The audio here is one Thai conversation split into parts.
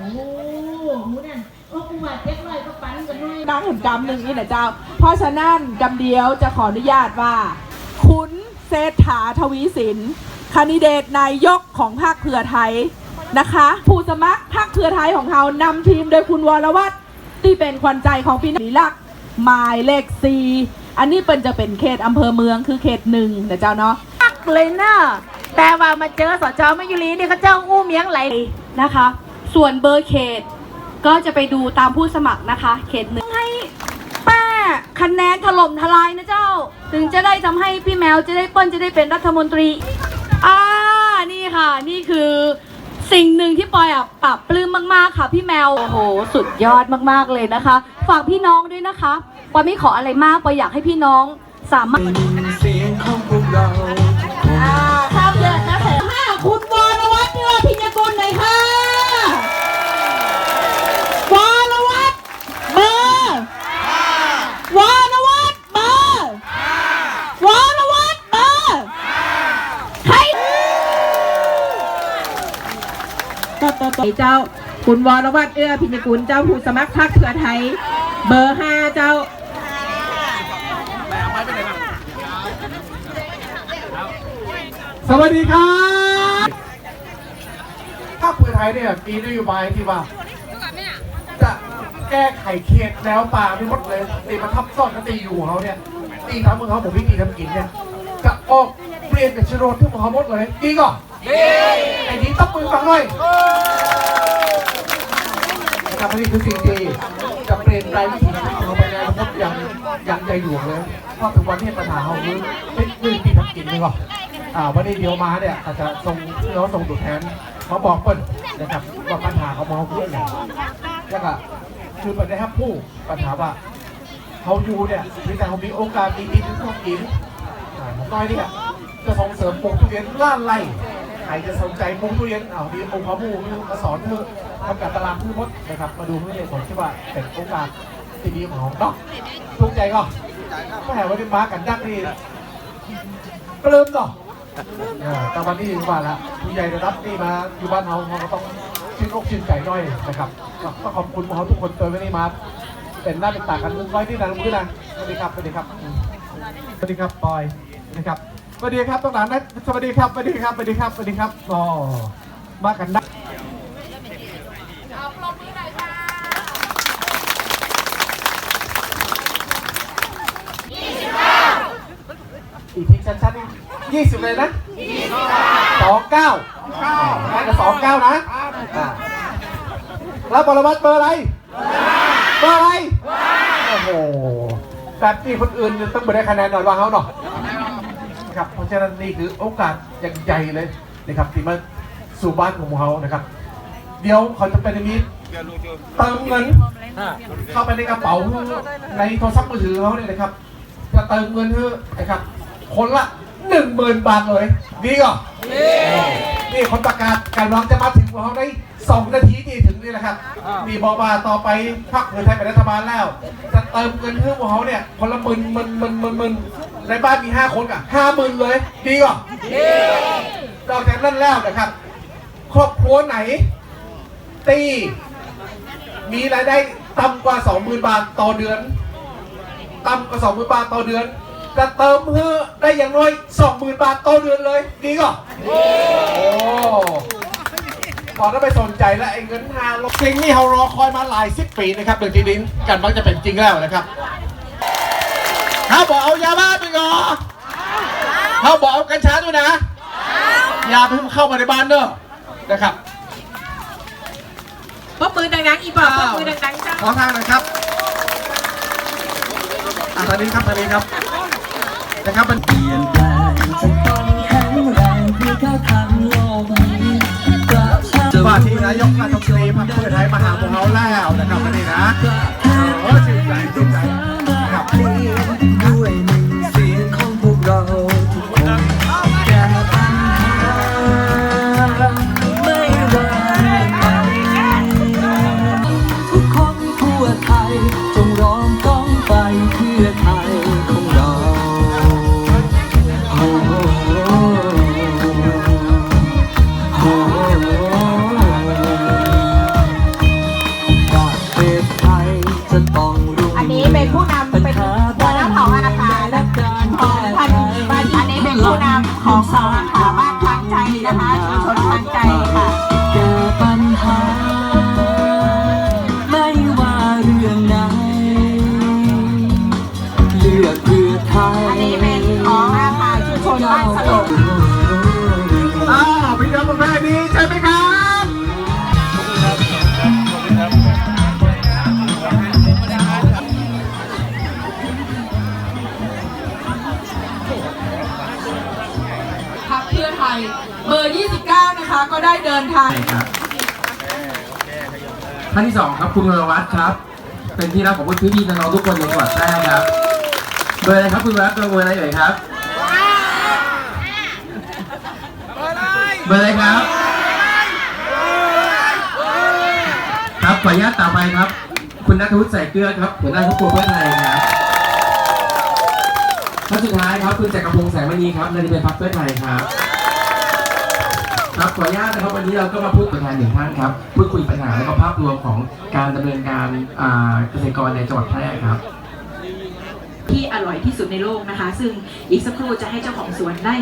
โอ้โหนั่นโอ้กูว่าเจ็ดร้อยก็ปันกันหน่อยดังถึงกำหนึ่งนี่นะเจ้า เพราะฉะนั้นกำเดียวจะขออนุญาตว่า คุณเศรษฐาทวีสินคนดิเดตนายกของพรรคเพื่อไทยนะคะ ผู้สมัครพรรคเพื่อไทยของเรานำทีมโดยคุณวรวัตรที่เป็นขวัญใจของพี่นิลักษณ์หมายเลขสีอันนี้เป็นจะเป็นเขตอำเภอเมืองคือเขตหนึ่งนะเจ้าเนาะเลยเนอะแต่ว่ามาเจอสจมายุรีนี่เขาเจ้าอู้เมียงไหลนะคะ ส่วนเบอร์เขต ก็จะไปดูตามผู้สมัครนะคะ เขตหนึ่งให้ป้าคะแนนถล่มทลายนะเจ้า ถึงจะได้ทำให้พี่แมวจะได้เปิ้ลจะได้เป็นรัฐมนตรีอ่านี่ค่ะ นี่คือสิ่งหนึ่งที่ปอยอะปรับปลื้มมากๆค่ะ พี่แมว โอ้โห สุดยอดมากๆเลยนะคะ ฝากพี่น้องด้วยนะคะปอยไม่ขออะไรมากปอยอยากให้พี่น้องสามารถ ต่อต่อต่อเจ้าคุณวรวัตรเอื้อพิญญกุลเจ้าผู้สมัครพรรคเพื่อไทย เบอร์ห้าเจ้าสวัสดีครับภาคเพื่อไทยเนี่ยมีนโยบายที่ว่า จะแก้ไขเขตแนวป่าไม่หมดเลยตีมาทับซ้อนกันตีอยู่ของเขาเนี่ยตีทำมือเขาผมวิธีทำกินเนี่ยจะออกเปลี่ยนเป็นชโนดที่ของเขาหมดเลยดีก่อน ดีไอ้นี้ต้องมือฟังหน่อยนะครับนี่คือสิ่งที่จะเปลี่ยนแปลงวิถีชีวิตของเราไปในอนาคตอย่างอย่างใหญ่หลวงเลยเพราะถึงวันที่ปัญหาเขาคือเป็นเรื่อที่ทำกินเลยก่อนอ่าวันนี้เดียวมาเนี่ยอาจจะส่งเราส่งตัวแทนมาบอกเปิ้ลนะครับว่าปัญหาเขามองเรื่องอย่างแล้วก็คือปัญหาผู้ปัญหาว่าเขาอยู่เนี่ยมีแต่เขามีโอกาสมีดินที่เขากินอ่าผมน้อยเนี่ยจะส่งเสริมปลูกทุเรียนล้านไร่ รจะสนใจปลูกทุเรียนเอาดีองค์พระผู้มาสอนเธอทำการตลาดพืชมดนะครับ มาดูเพื่อผมคิดว่าเป็นโอกาสที่ดีของเขาเนาะทุกใจก็แม่วันนี้มากันยักษ์นี่ปลื้มเนาะเออแต่วันนี้ว่านล้วผู้ใหญ่ระดับนี่มาอยู่บ้านเราเราก็ต้องชื่นอกชื่นใจหน่อยนะครับก็ขอบคุณพวกเขาทุกคนตัวไม่ได้มาเป็นหน้าเป็นตากันมุ้งไว้ที่นางมือนะสวัสดีครับสวัสดีครับสวัสดีครับปอยนะครับ วัสดีครับต้องหลานนะสวัสดีครับสวัสดีครับสวัสดีครับสวัสดีครับอ๋อมากันนะอีกทีชัดๆนี่ยี่สิบเลยนะสองเก้าน่าจะสองเก้านะอ่าแล้วบรวัตเบอร์อะไรเบอร์อะไรโอ้โหแบบนี้คนอื่นต้องไปได้คะแนนหน่อยว่าเขาหน่อย นะครับ เพราะฉะนั้นนี่คือโอกาสอย่างใหญ่เลยนะครับที่มาสู่บ้านของเขานะครับ เดี๋ยวเขาจะเป็นอย่างนี้เติมเงินเข้าไปในกระเป๋าในโทรศัพท์มือถือเขาเนี่ยนะครับจะเติมเงินเพื่อนะครับ คนละหนึ่งหมื่นบาทเลย ดีก่อนนี่คนประกาศการร้องจะมาถึงของเขาได้ สองนาทีนี่ถึงนี่แหละครับนี่บอกว่าต่อไปพรรคเพื่อไทยเป็นรัฐบาลแล้ว จะเติมเงินเพื่อของเขาเนี่ยคนละหมื่นหมื่นหมื่นหมื่นหมื่นในบ้านมีห้าคนอะห้าหมื่นเลย ดีก่อนนอกจากนั้นแล้วนะครับ ครอบครัวไหน ตี มีรายได้ต่ำกว่า20,000บาทต่อเดือนต่ำกว่า20,000บาทต่อเดือนจะเติมเพื่อได้อย่างน้อย20,000บาทต่อเดือนเลย ดีก่อนโอ้ พอถ้าไปสนใจแล้วไอ้เงินห้าลบสิ่งนี้เรารอคอยมาหลายสิบปีนะครับเรื่องที่ดินกันมักจะเป็นจริงแล้วนะครับถ้าบอกเอายาบ้าไปก่อนถ้าบอกเอากัญชาด้วยนะอย่าเพิ่งเข้ามาในบ้านเนอะนะครับปรบมือดังๆอีบอกปรบมือดังๆจ้าขอทางหนะครับอะตอนนี้ครับตอนนี้ครับนะครับมันเปลี่ยนแปลง ว่าที่นายกรัฐมนตรีพรรคเพื่อไทยมาหาพวกเขาแล้วนะครับนี่นะ ก็ได้เดินทาง ครับท่านที่สองครับคุณวรวัตรครับ เป็นที่รักของพี่พี่น้องทุกคนในจังหวัดแพร่ครับเบอร์อะไรครับคุณวรวัตรเบอร์อะไรเอ่ยครับเบอร์อะไรครับครับขออนุญาตต่อไปครับ คุณนัทวุฒิใส่เกลือครับหัวหน้าครอบครัวเพื่อไทยครับท่านสุดท้ายครับคุณจกกระพงษ์แสงมณีครับนายทะเบียนพรรคเพื่อไทยครับ ครับขออนุญาตนะครับวันนี้เราก็มาพูดตัวแทนหนึ่งท่านครับพูดคุยปัญหาและก็ภาพรวมของการดำเนินการอ่าเกษตรกรในจังหวัดแพร่ครับ ที่อร่อยที่สุดในโลกนะคะ ซึ่งอีกสักครู่จะให้เจ้าของสวนได้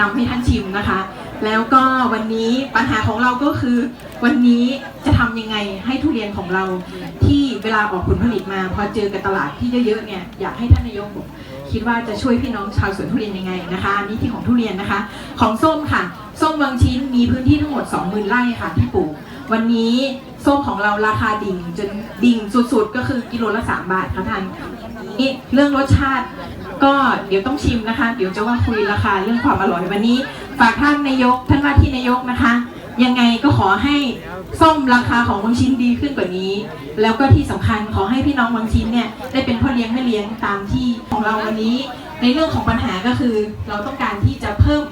นำให้ท่านชิมนะคะ แล้วก็วันนี้ปัญหาของเราก็คือ วันนี้จะทำยังไงให้ทุเรียนของเราที่เวลาออกผลผลิตมา พอเจอกับตลาดที่เยอะๆเนี่ยอยากให้ท่านนายกบอก คิดว่าจะช่วยพี่น้องชาวสวนทุเรียนยังไงนะคะอันนี่ที่ของทุเรียนนะคะ ของส้มค่ะ ส้มบางชิ้นมีพื้นที่ทั้งหมด 20,000ไร่ค่ะที่ปลูกวันนี้ส้มของเราราคาดิ่งจนดิ่งสุดๆ ก็คือกิโลละ 3 บาทค่ะท่านนี่เรื่องรสชาติก็เดี๋ยวต้องชิมนะคะ เดี๋ยวจะว่าคุยราคาเรื่องความอร่อยวันนี้ ฝากท่านนายกท่านว่าที่นายกนะคะ ยังไงก็ขอให้ส้มราคาของบางชิ้นดีขึ้นกว่านี้ แล้วก็ที่สำคัญขอให้พี่น้องบางชิ้นเนี่ยได้เป็นพ่อเลี้ยงแม่เลี้ยงตามที่ของเราวันนี้ ในเรื่องของปัญหาก็คือเราต้องการที่จะเพิ่ม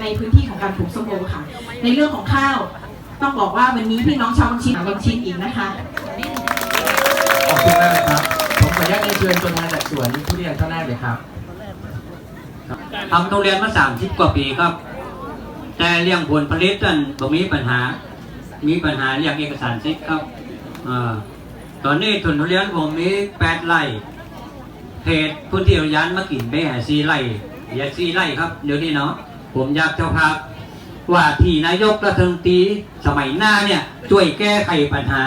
ในพื้นที่ของการปลูกส้มโอค่ะ ในเรื่องของข้าวต้องบอกว่าวันนี้พี่น้องชาวบางชิ้นบางชิ้นอีกนะคะขอบคุณมากเลยครับผมขออนุญาตเรียนเชิญตัวแทนจากสวนทุเรียนท่านแรกเลยครับทำโรงเรียนมาสามสิบกว่าปีครับ แต่เรื่องผลผลิตนั่นบ่มีปัญหา มีปัญหาเรื่องเอกสารสิทธิ์ครับอตอนนี้ทุนทุเรียนผมมีแปดไร่เพจพื้นที่อุทยานมากินไปหาสี่ไร่อย่าสี่ไร่ครับเดี๋ยวนี้เนาะผมอยากเจ้าภาพว่าที่นายกรัฐมนตรีสมัยหน้าเนี่ยช่วยแก้ไขปัญหา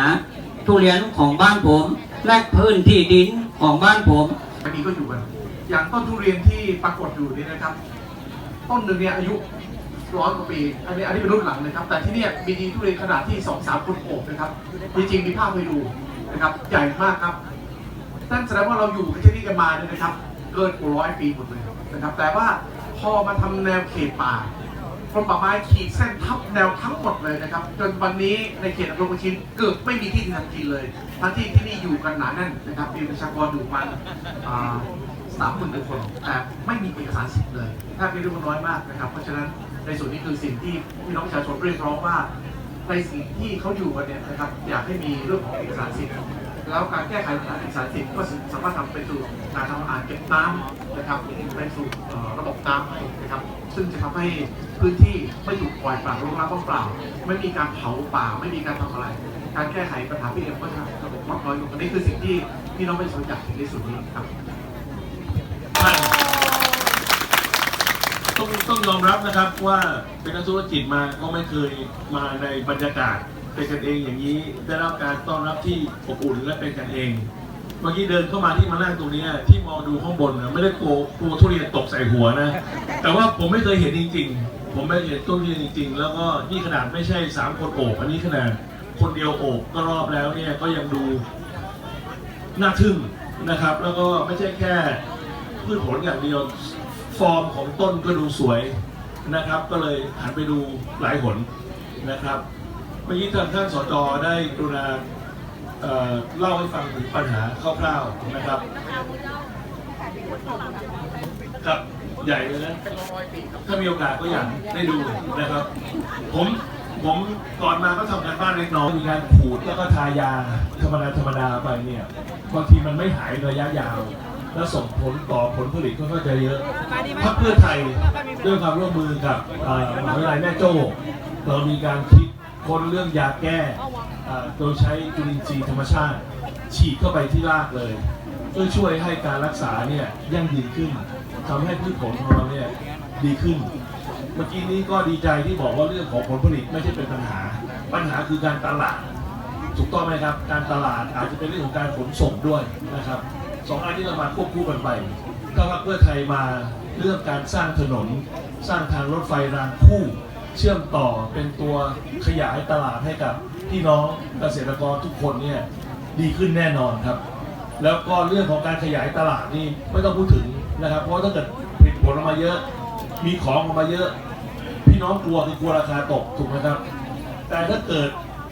ทุเรียนของบ้านผม และพื้นที่ดินของบ้านผมอันนี้ก็อยู่กันอย่างต้นทุเรียนที่ปรากฏอยู่นี่นะครับ ต้นหนึ่งเนี่ยอายุ ร้อยกว่าปี อันนี้อันนี้เป็นรุ่นหลังนะครับ แต่ที่เนี่ยมีทุเรียนขนาดที่สองสามคนโอบนะครับ จริงๆมีภาพให้ดูนะครับ ใหญ่มากครับ นั่นแสดงว่าเราอยู่ที่นี่กันมาเนี่ยนะครับ เกินกว่าร้อยปีหมดเลยนะครับ แต่ว่าพอมาทำแนวเขตป่ากรมป่าไม้ขีดเส้นทับแนวทั้งหมดเลยนะครับ จนวันนี้ในเขตอำเภอพุชินเกือบไม่มีที่ทำกินเลยทั้งที่ที่นี่อยู่กันหนาแน่นนะครับมีประชากรอยู่ประมาณสามหมื่นคนแต่ไม่มีเอกสารสิทธิ์เลยแทบไม่รู้น้อยมากนะครับ เพราะฉะนั้น ในส่วนนี้คือสิ่งที่พี่น้องประชาชนเรียกร้องว่า ในสิ่งที่เขาอยู่กันเนี่ยนะครับอยากให้มีเรื่องของเอกสารสิทธิ์แล้วการแก้ไขปัญหาเอกสารสิทธิ์ก็สามารถทำไปสู่การทำอ่างเก็บน้ำนะครับไปสู่ระบบน้ำนะครับ ซึ่งจะทำให้พื้นที่ไม่ถูกปล่อยปละรกร้างเปล่า ไม่มีการเผาป่าไม่มีการทำอะไร การแก้ไขปัญหาพี่เอ็มก็จะระบบลดน้อยลงอันนี้คือสิ่งที่พี่น้องประชาชนอยากเห็นในส่วนนี้ครับ ต้องยอมรับนะครับว่าเป็นนักธุรกิจมาก็ไม่เคยมาในบรรยากาศเป็นกันเองอย่างนี้ได้รับการต้อนรับที่อบอุ่นและเป็นกันเอง เมื่อกี้เดินเข้ามาที่มานั่งตรงนี้ที่มองดูข้างบนนะไม่ได้กลัวกลัวทุเรียนตกใส่หัวนะ แต่ว่าผมไม่เคยเห็นจริง ๆ ผมไม่เห็นทุเรียนจริง ๆ แล้วก็นี่ขนาดไม่ใช่สามคนโอบอันนี้ขนาดคนเดียวโอบก็รอบแล้วเนี่ยก็ยังดูน่าทึ่งนะครับ แล้วก็ไม่ใช่แค่พืชผลอย่างเดียว อร์มของต้นก็ดูสวยนะครับ ก็เลยหันไปดูหลายผลนะครับเมื่อกี้ทางท่านสจได้กรุณาเอ่อเล่าให้ฟังถึงปัญหาคร่าวๆนะครับ ครับใหญ่เลยนะถ้ามีโอกาสก็อยากได้ดูนะครับ ผมผมก่อนมาก็ทำการบ้านเล็กน้อยมีการขูดแล้วก็ทายาธรรมดาธรรมดาไปเนี่ยบางทีมันไม่หายระยะยาว และส่งผลต่อผลผลิตก็ค่อนข้างจะเยอะพรรคเพื่อไทยด้วยความร่วมมือกับเอ่อมหาวิทยาลัยแม่โจ้เรามีการคิดค้นเรื่องยาแก้เอ่อโดยใช้จุลินทรีย์ธรรมชาติ ฉีดเข้าไปที่รากเลยเพื่อช่วยให้การรักษาเนี่ยยั่งยืนขึ้นทำให้พืชผลของเราเนี่ยดีขึ้น เมื่อกี้นี้ก็ดีใจที่บอกว่าเรื่องของผลผลิตไม่ใช่เป็นปัญหา ปัญหาคือการตลาด ถูกต้องไหมครับ การตลาดอาจจะเป็นเรื่องของการขนส่งด้วยนะครับ สองอันที่เรามาควบคู่กันไปถ้าว่าเพื่อไทยมาเรื่องการสร้างถนน สร้างทางรถไฟรางคู่ เชื่อมต่อเป็นตัวขยายตลาดให้กับพี่น้องเกษตรกรทุกคนเนี่ยดีขึ้นแน่นอนครับ แล้วก็เรื่องของการขยายตลาดนี่ไม่ต้องพูดถึงนะครับ เพราะถ้าเกิดผลิตผลออกมาเยอะ มีของออกมาเยอะ พี่น้องกลัวคือกลัวราคาตกถูกไหมครับ แต่ถ้าเกิด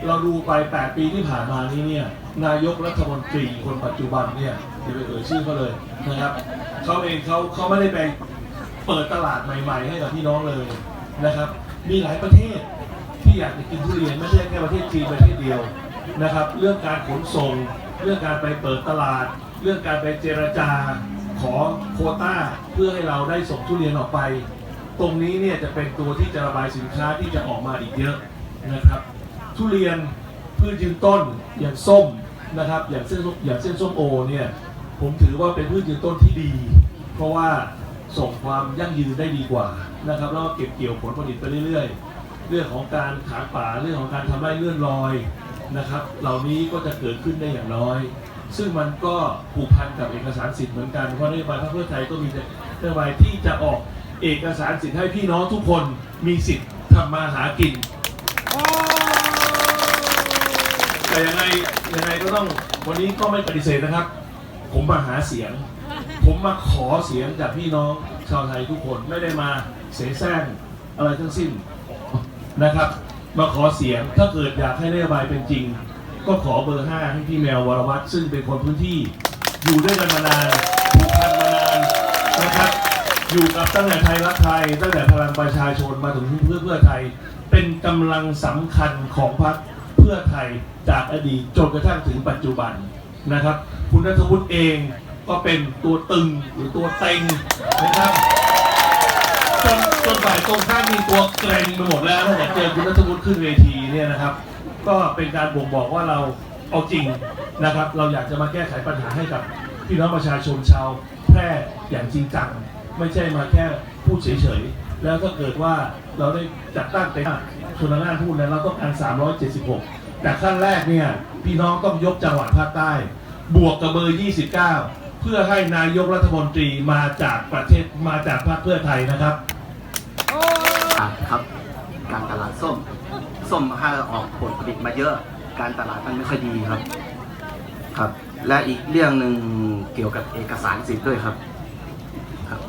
เราดูไป 8 ปีที่ผ่านมานี้เนี่ยนายกรัฐมนตรีคนปัจจุบันเนี่ย อย่าไปเอ่ยชื่อเขาเลยนะครับเขาเองเขาเขาไม่ได้ไปเปิดตลาดใหม่ ๆ ให้กับพี่น้องเลยนะครับ มีหลายประเทศที่อยากจะกินทุเรียนไม่ใช่แค่ประเทศจีนประเทศเดียวนะครับ เรื่องการขนส่ง เรื่องการไปเปิดตลาด เรื่องการไปเจรจาขอโคต้าเพื่อให้เราได้ส่งทุเรียนออกไป ตรงนี้เนี่ยจะเป็นตัวที่จะระบายสินค้าที่จะออกมาอีกเยอะนะครับ ทุเรียนพืชยืนต้นอย่างส้มนะครับ อย่างเส้นอย่างเส้นส้มโอเนี่ย ผมถือว่าเป็นพืชยืนต้นที่ดี เพราะว่าส่งความยั่งยืนได้ดีกว่านะครับแล้วก็เก็บเกี่ยวผลผลิตไปเรื่อยๆ เรื่องของการขายป่าเรื่องของการทำไร่เลื่อนลอยนะครับ เหล่านี้ก็จะเกิดขึ้นได้อย่างน้อย ซึ่งมันก็ผูกพันกับเอกสารสิทธิ์เหมือนกันเพราะนโยบายพรรคเพื่อไทยก็มีนโยบายที่จะออกเอกสารสิทธิ์ให้พี่น้องทุกคนมีสิทธิ์ทำมาหากิน แต่ยังไงยังไงก็ต้องวันนี้ก็ไม่ปฏิเสธนะครับ ผมมาหาเสียง ผมมาขอเสียงจากพี่น้องชาวไทยทุกคนไม่ได้มาเสแสร้งอะไรทั้งสิ้นนะครับ มาขอเสียงถ้าเกิดอยากให้นโยบายเป็นจริง ก็ขอเบอร์5ให้พี่แมววรวัตรซึ่งเป็นคนพื้นที่ อยู่ด้วยกันมานานผูกพันมานานนะครับ อยู่กับตั้งแต่ไทยรักไทย ตั้งแต่พลังประชาชนมาถึงเพื่อเพื่อไทย เป็นกำลังสำคัญของพรรคเพื่อไทยจากอดีตจนกระทั่งถึงปัจจุบันนะครับ คุณนัทวุฒิเองก็เป็นตัวตึงหรือตัวเต็งนะครับจนจนฝ่ายตรงข้ามมีตัวเกรงไปหมดแล้วตั้งแต่เจอคุณนัทวุฒิขึ้นเวทีเนี่ยนะครับ ก็เป็นการบ่งบอกว่าเราเอาจริงนะครับ เราอยากจะมาแก้ไขปัญหาให้กับพี่น้องประชาชนชาวแพร่อย่างจริงจังไม่ใช่มาแค่พูดเฉยๆ แล้วถ้าเกิดว่าเราได้จัดตั้งเป็นชนละนานพูดนะเราต้องการ 376 แต่ขั้นแรกเนี่ยพี่น้องต้องยกจังหวัดภาคใต้ บวกกับเบอร์ 29 เพื่อให้นายกรัฐมนตรีมาจากประเทศมาจากพรรคเพื่อไทยนะครับครับการตลาดส้ม ส้มให้ออกผลผลิตมาเยอะ การตลาดมันไม่ค่อยดีครับ ครับ และอีกเรื่องหนึ่งเกี่ยวกับเอกสารสิทธิ์ด้วยครับ ครับ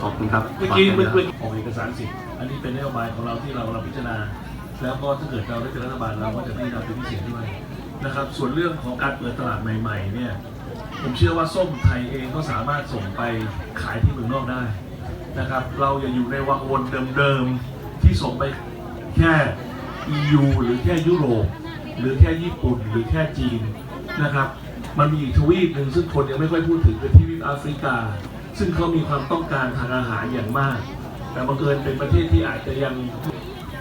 ขอบคุณครับเมื่อกี้ฝาเมื่อไว้กี้ออกเอกสารสิทธิ์อันนี้เป็นนโยบายของเราที่เราเราพิจารณา แล้วก็ถ้าเกิดเราได้เป็นรัฐบาลเราก็จะพิจารณาเป็นพิเศษด้วย นะครับ ส่วนเรื่องของการเปิดตลาดใหม่ ๆ เนี่ย ผมเชื่อว่าส้มไทยเองก็สามารถส่งไปขายที่เมืองนอกได้นะครับ เราอย่าอยู่ในวังวนเดิมๆที่ส่งไปแค่ EU หรือแค่ยุโรป หรือแค่ญี่ปุ่น หรือแค่จีนนะครับ มันมีอีกทวีปหนึ่งซึ่งคนยังไม่ค่อยพูดถึงคือทวีปแอฟริกา ซึ่งเขามีความต้องการทางอาหารอย่างมาก แต่บังเอิญเป็นประเทศที่อาจจะยัง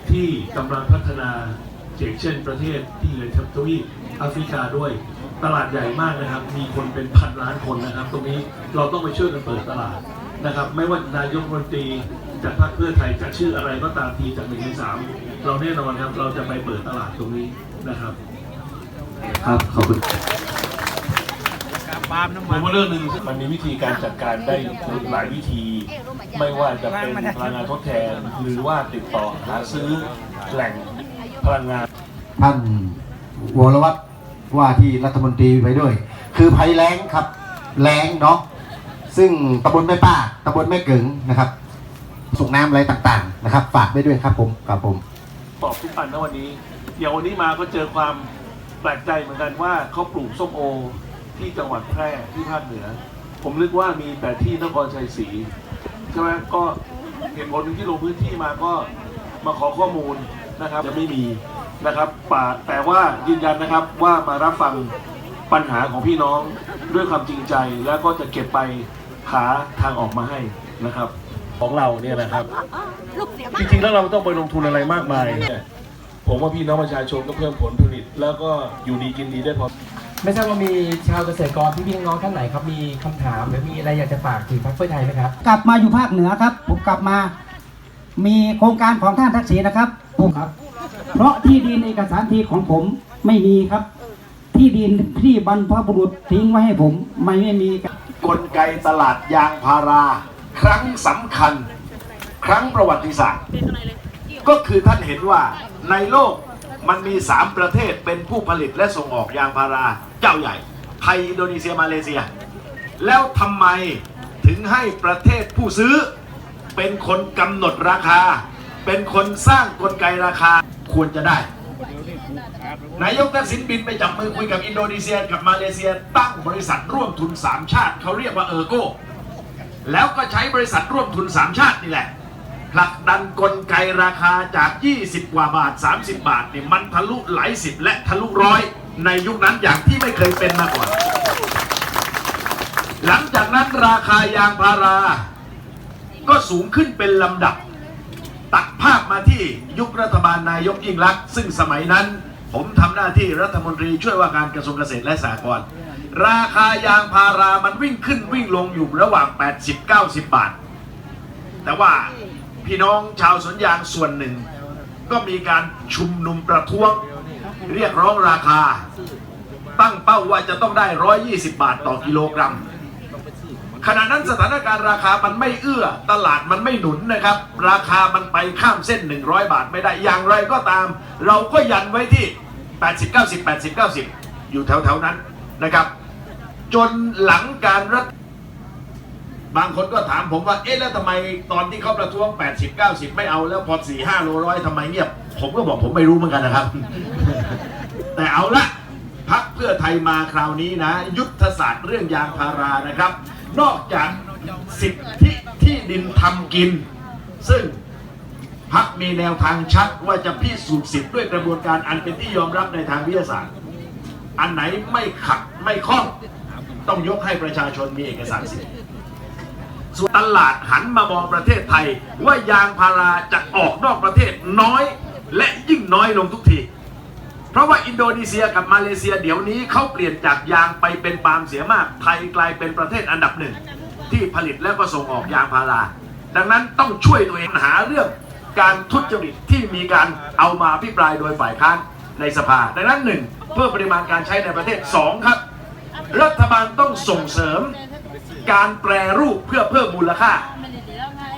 ที่กำลังพัฒนาเช่นประเทศที่อยู่ในทวีป แอฟริกาด้วย ตลาดใหญ่มากนะครับ มีคนเป็นพันล้านคนนะครับ ตรงนี้เราต้องไปช่วยกันเปิดตลาดนะครับ ไม่ว่านายกรัฐมนตรีจากพรรคเพื่อไทยจะชื่ออะไรก็ตามทีจากหนึ่งในสามเราแน่นอนครับ เราจะไปเปิดตลาดตรงนี้นะครับ ครับขอบคุณผมว่าเรื่องหนึ่งมันมีวิธีการจัดการได้หลายวิธี ไม่ว่าจะเป็นพลังงานทดแทน หรือว่าติดต่อหาซื้อแหล่งพลังงาน ท่านวรวัตร ว่าที่รัฐมนตรีไปด้วย คือภัยแล้งครับ แล้งเนาะซึ่งตำบลแม่ป้าตำบลแม่เกิงนะครับส่งน้ำอะไรต่างๆนะครับ ฝากไว้ด้วยครับผมครับผมตอบทุกอันนะวันนี้อย่างวันนี้มาก็เจอความแปลกใจเหมือนกันว่าเขาปลูกส้มโอที่จังหวัดแพร่ที่ภาคเหนือ ผมนึกว่ามีแต่ที่นครชัยศรีใช่ไหมก็เหตุผลหนึ่งที่ลงพื้นที่มาก็มาขอข้อมูลนะครับจะไม่มี นะครับป่าแต่ว่ายืนยันนะครับว่ามารับฟังปัญหาของพี่น้องด้วยความจริงใจ แล้วก็จะเก็บไปหาทางออกมาให้นะครับ ของเราเนี่ยนะครับ จริงๆแล้วเราต้องไปลงทุนอะไรมากมายเนี่ยผมว่าพี่น้องประชาชนก็เพิ่มผลผลิต แล้วก็อยู่ดีกินดีได้พอไม่ทราบว่ามีชาวเกษตรกรพี่พี่น้องๆท่านไหนครับมีคำถามหรือมีอะไรอยากจะฝากถึงพรรคเพื่อไทยไหมครับ กลับมาอยู่ภาคเหนือครับ ผมกลับมา มีโครงการของท่านทักษิณนะครับผมครับ เพราะที่ดินเอกสารที่ของผมไม่มีครับ ที่ดินที่บรรพบุรุษทิ้งไว้ให้ผมไม่ไม่มีครับกลไกตลาดยางพารา ครั้งสำคัญ ครั้งประวัติศาสตร์ ก็คือท่านเห็นว่าในโลกมันมี 3 ประเทศเป็นผู้ผลิตและส่งออกยางพาราเจ้าใหญ่ ไทยอินโดนีเซียมาเลเซีย แล้วทำไมถึงให้ประเทศผู้ซื้อ เป็นคนกำหนดราคา เป็นคนสร้างกลไกราคา ควรจะได้ นายกทักษิณบินไปจับมือคุยกับอินโดนีเซียกับมาเลเซีย ตั้งบริษัทร่วมทุน3ชาติ เขาเรียกว่าเออร์โกแล้วก็ใช้บริษัทร่วมทุน3ชาตินี่แหละผลักดันกลไกราคาจาก 20 กว่าบาท 30 บาทเนี่ยมันทะลุหลายสิบและทะลุร้อยในยุคนั้นอย่างที่ไม่เคยเป็นมาก่อน หลังจากนั้นราคายางพารา ก็สูงขึ้นเป็นลำดับ ตัดภาพมาที่ยุครัฐบาลนายกยิ่งลักษณ์ซึ่งสมัยนั้น ผมทำหน้าที่รัฐมนตรีช่วยว่าการกระทรวงเกษตรและสหกรณ์ราคายางพารามันวิ่งขึ้นวิ่งลงอยู่ระหว่าง 80-90 บาท แต่ว่าพี่น้องชาวสวนยางส่วนหนึ่ง ก็มีการชุมนุมประท้วง เรียกร้องราคา ตั้งเป้าว่าจะต้องได้ 120 บาทต่อกิโลกรัม ขณะนั้นสถานการณ์ราคามันไม่เอื้อ ตลาดมันไม่หนุนนะครับ ราคามันไปข้ามเส้น 100 บาทไม่ได้อย่างไรก็ตาม เราก็ยันไว้ที่ 80 90 80 90 อยู่แถวๆนั้นนะครับ จนหลังการรัฐบางคนก็ถามผมว่า เอ๊ะ แล้วทำไมตอนที่เขาประท้วง 80 90 ไม่เอาแล้วพอ4 5โลร้อยทำไมเงียบ ผมก็บอกผมไม่รู้เหมือนกันนะครับ แต่เอาละพักเพื่อไทยมาคราวนี้นะ ยุทธศาสตร์เรื่องยางพารานะครับ นอกจากสิทธิที่ดินทำกิน ซึ่งพักมีแนวทางชัดว่าจะพิสูจน์สิทธิ์ด้วยกระบวนการอันเป็นที่ยอมรับในทางวิทยาศาสตร์ อันไหนไม่ขัดไม่ข้อง ต้องยกให้ประชาชนมีเอกสารสิทธิ์ส่วนตลาดหันมามองประเทศไทยว่ายางพาราจะออกนอกประเทศน้อย และยิ่งน้อยลงทุกที เพราะว่าอินโดนีเซียกับมาเลเซียเดี๋ยวนี้เขาเปลี่ยนจากยางไปเป็นปาล์มเสียมาก ไทยกลายเป็นประเทศอันดับหนึ่ง ที่ผลิตแล้วก็ส่งออกยางพารา ดังนั้นต้องช่วยตัวเองหาเรื่องการทุจริตที่มีการเอามาพิปรายโดยฝ่ายค้านในสภา ดังนั้นหนึ่งเพื่อปริมาณการใช้ในประเทศสองครับ รัฐบาลต้องส่งเสริม การแปรรูปเพื่อเพิ่มมูลค่า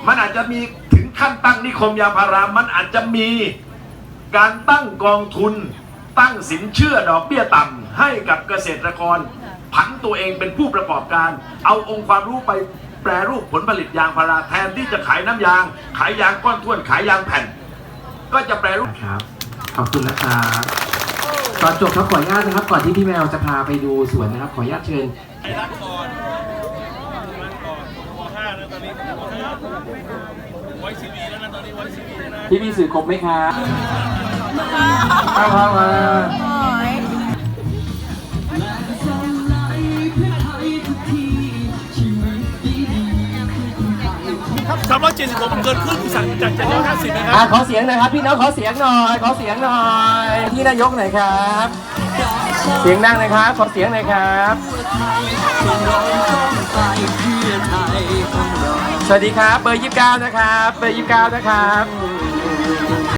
มันอาจจะมีถึงขั้นตั้งนิคมยางพารา มันอาจจะมีการตั้งกองทุน ตั้งสินเชื่อดอกเบี้ยต่ำให้กับเกษตรกร ผันตัวเองเป็นผู้ประกอบการ เอาองค์ความรู้ไปแปรรูปผลผลิตยางพาราแทนที่จะขายน้ำยาง ขายยางก้อนท้วนขายยางแผ่น ก็จะแปรรูปครับ ขอบคุณนะครับก่อนจบครับขออนุญาตนะครับ ก่อนที่พี่แมวจะพาไปดูสวนนะครับ ขออนุญาตเชิญพี่มีสื่อครบไหมครับ ครับครับครับ376เกินครึ่งสั่งจาก750นะครับ อะขอเสียงหน่อยครับพี่น้องขอเสียงหน่อยขอเสียงหน่อยที่นายกหน่อยครับ เสียงดังหน่อยครับขอเสียงหน่อยครับสวัสดีครับเบอร์29นะครับเบอร์29นะครับ